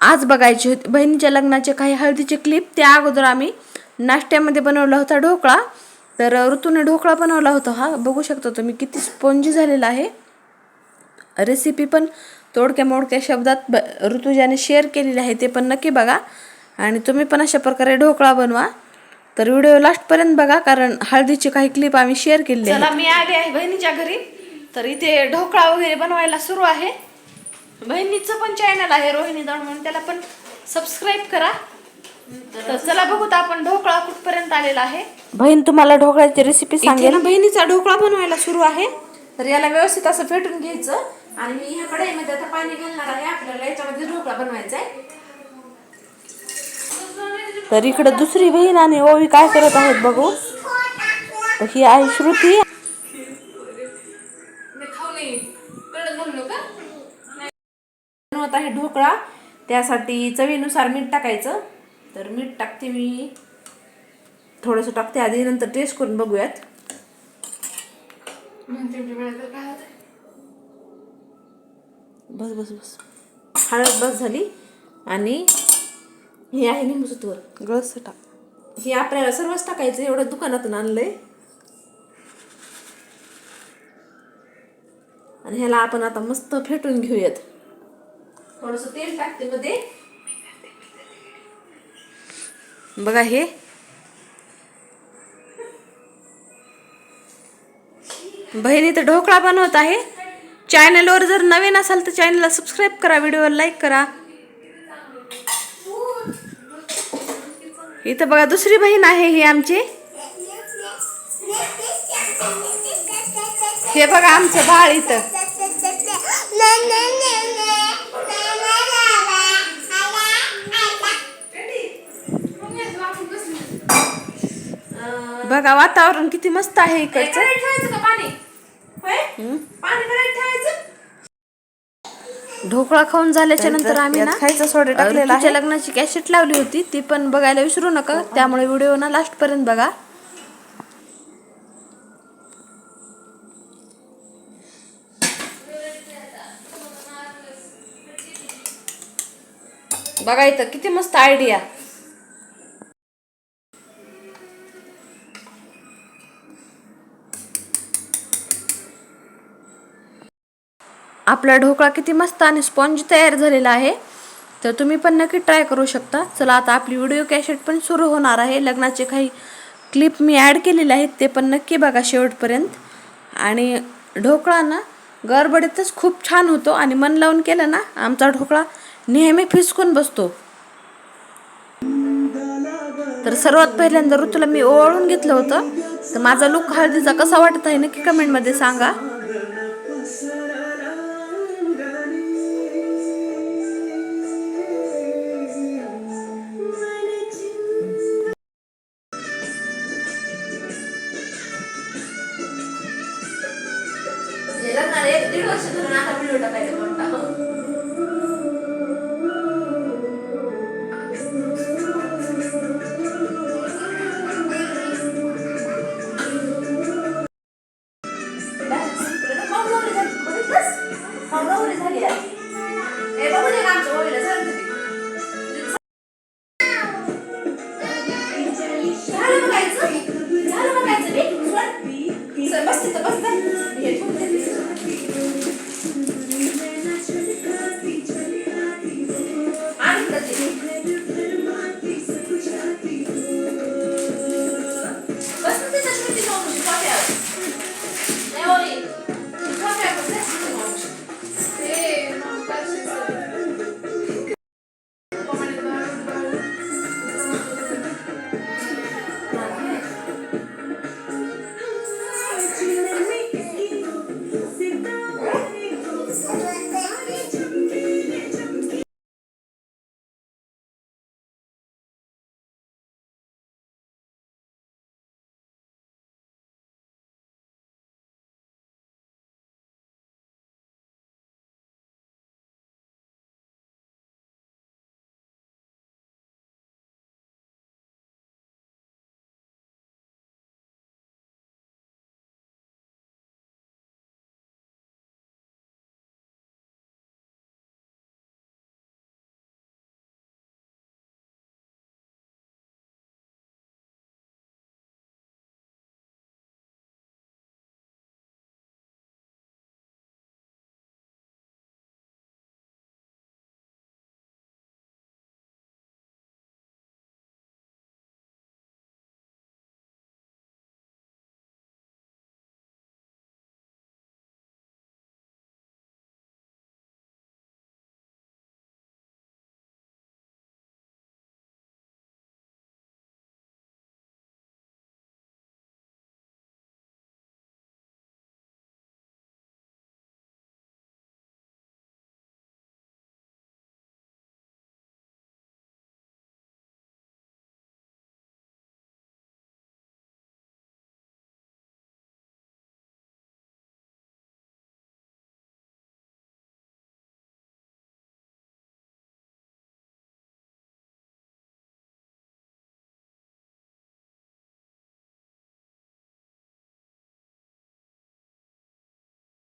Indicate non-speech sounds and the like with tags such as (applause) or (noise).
आज बघायची होती. बहिणीच्या लग्नाचे काही हळदीचे क्लिप त्या अगोदर आम्ही नाश्त्यामध्ये बनवला होता ढोकळा. तर ऋतूने ढोकळा बनवला होता हा. बघू शकता तुम्ही किती स्पॉन्जी झालेला आहे. रेसिपी पण तोडक्या मोडक्या शब्दात ब ऋतुजाने शेअर केलेली आहे ते पण नक्की बघा. आणि तुम्ही पण अशा प्रकारे ढोकळा बनवा. तर व्हिडिओ लास्टपर्यंत बघा कारण हळदीचे काही क्लिप आम्ही शेअर केले मी आले आहे बहिणीच्या घरी. तर इथे ढोकळा वगैरे बनवायला सुरू आहे. बहिणीचं पण चॅनल आहे रोहिणी दळ म्हणून त्याला पण सबस्क्राईब करा. तर चला बघूत आपण ढोकळा कुठपर्यंत आलेला आहे. बहीण तुम्हाला ढोकळ्याची रेसिपी सांगेल. बहिणीचा ढोकळा बनवायला सुरू आहे. तर याला व्यवस्थित असं फेटून घ्यायचं. आणि मी ह्या कढईमध्ये आता पाणी घालणार आहे. आपल्याला याच्यामध्ये ढोकळा बनवायचा आहे. तर इकडे दुसरी बहीण आणि ओवी काय करत आहेत बघू. ही आहे श्रुती. बनवत आहे ढोकळा. त्यासाठी चवीनुसार मीठ टाकायचं. तर मीठ टाकते मी. थोडंसं टाकते आधी नंतर टेस्ट करून बघूयात. बस बस बस. हळद बस झाली. आणि हे आहे निंबूसत्वर. गळस टाक. हे आपल्याला सर्वच टाकायचं एवढं दुकानातून आणलंय. आणि ह्याला आपण आता मस्त फेटून घेऊयात. थोडस तेल टाकते मध्ये. बघा हे. बहिणी तर ढोकळा बनवत आहे. चॅनलवर जर नवीन असाल तर चॅनलला सबस्क्राईब करा व्हिडिओला लाईक करा. इथं बघा दुसरी बहीण आहे ही आमची. हे बघा आमचं बाळ इथं. (laughs) बघा वातावरण किती मस्त आहे इकडचं. ढोकळा खाऊन झाल्याच्यानंतर आम्ही ना खायचा सोडा टाकलेला आहे. लग्नाची कॅसेट लावली होती ती पण बघायला विसरू नका त्यामुळे व्हिडिओ ना लास्ट पर्यंत बघा. बघा इथं किती मस्त आयडिया आपला ढोकळा किती मस्त आणि स्पॉन्ज तयार झालेला आहे. तर तुम्ही पण नक्की ट्राय करू शकता. चला आता आपली व्हिडिओ कॅसेट पण सुरू होणार आहे. लग्नाचे काही क्लिप मी ॲड केलेले आहेत ते पण नक्की बघा शेवटपर्यंत. आणि ढोकळा ना गडबडीतच खूप छान होतो आणि मन लावून केलं ना आमचा ढोकळा नेहमी फिसकून बसतो. तर सर्वात पहिल्यांदा ऋतूला मी ओवाळून घेतलं होतं. तर माझा लुक हळदीचा कसा वाटत आहे नक्की कमेंटमध्ये सांगा. വീണ്ടും